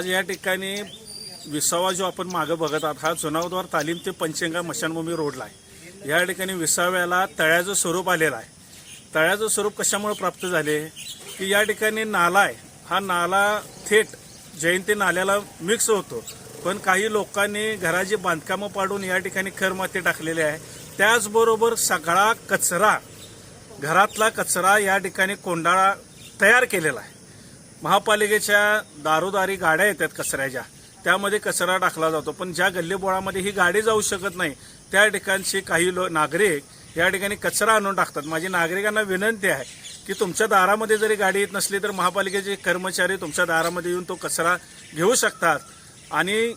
आज या ठिकाणी विसावा जो आपण मागं बघत आहात हा जुनावद्वार तालीम ते पंचगंगा मशानभूमी रोडला आहे. या ठिकाणी विसाव्याला तळ्याचं स्वरूप आलेलं आहे. तळ्याचं स्वरूप कशामुळे प्राप्त झाले? की या ठिकाणी नाला आहे. हा नाला थेट जयंती नाल्याला मिक्स होतो. पण काही लोकांनी घराची बांधकामं पाडून या ठिकाणी खरमाती टाकलेली आहे. त्याचबरोबर सगळा कचरा घरातला कचरा या ठिकाणी कोंडाळा तयार केलेला आहे. महापालिकेच्या दारोदारी गाड्या येतात कचऱ्याच्या. त्यामध्ये कचरा टाकला जातो. पण ज्या गल्लीबोळामध्ये ही गाडी जाऊ शकत नाही त्या ठिकाणचे काही लो नागरिक या ठिकाणी कचरा आणून टाकतात. माझी नागरिकांना विनंती आहे की तुमच्या दारामध्ये जरी गाडी येत नसली तर महापालिकेचे कर्मचारी तुमच्या दारामध्ये येऊन तो कचरा घेऊ शकतात. आणि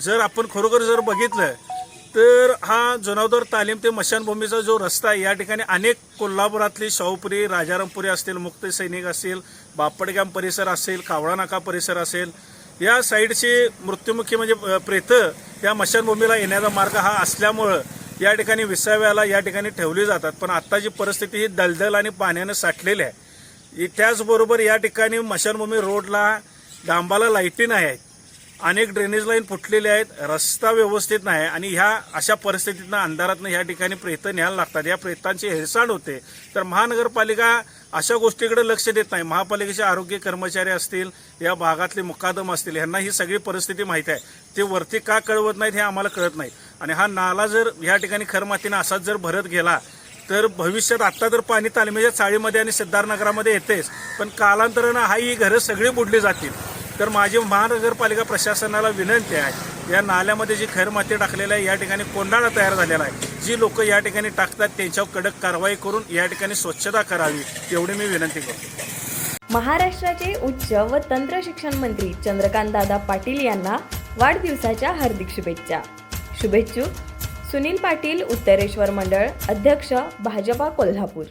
जर आपण खरोखर जर बघितलं तर हा जुनावदर तालीम ते मशानभूमीचा जो रस्ता आहे या ठिकाणी अनेक कोल्हापुरातली शाहूपुरी राजारामपुरी असतील मुक्त सैनिक असतील बापडगाम परिसर असेल कावळा नाका परिसर असेल या साईडची मृत्युमुखी म्हणजे प्रेत प्रेतं या मशानभूमीला येण्याचा मार्ग हा असल्यामुळं या ठिकाणी विसाव्याला या ठिकाणी ठेवली जातात. पण आत्ताची परिस्थिती ही दलदल आणि पाण्यानं साठलेली आहे. त्याचबरोबर या ठिकाणी मशानभूमी रोडला डांबाला लाईटी नाही आहेत. अनेक ड्रेनेज लाईन फुटलेल्या आहेत रस्ता व्यवस्थित नाही आणि ह्या अशा परिस्थितीतनं अंधारातनं ह्या ठिकाणी प्रेत न्यायला लागतात. या प्रेतांची हेळसांड होते. तर महानगरपालिका अशा गोष्टीकडे लक्ष देत नाही. महापालिकेचे आरोग्य कर्मचारी असतील या भागातले मुकादम असतील यांना ही सगळी परिस्थिती माहीत आहे. ते वरती का कळवत नाहीत हे आम्हाला कळत नाही. आणि हा नाला जर ह्या ठिकाणी खरमातीनं असाच जर भरत गेला तर भविष्यात आत्ता तर पाणी तालमीच्या चाळीमध्ये आणि सिद्धार्थनगरामध्ये येतेच. पण कालांतरानं हा ही घरं सगळी बुडली जातील. तर माझी महानगरपालिका प्रशासनाला विनंती आहे या नाल्यामध्ये जी खैरमाती टाकलेली आहे या ठिकाणी कोंडाळा तयार झालेला आहे. जी लोक या ठिकाणी टाकतात त्यांच्यावर कडक कारवाई करून या ठिकाणी स्वच्छता करावी एवढी मी विनंती करतो. महाराष्ट्राचे उच्च व तंत्र शिक्षण मंत्री चंद्रकांत दादा पाटील यांना वाढदिवसाच्या हार्दिक शुभेच्छा. शुभेच्छुक सुनील पाटील उत्तरेश्वर मंडळ अध्यक्ष भाजपा कोल्हापूर.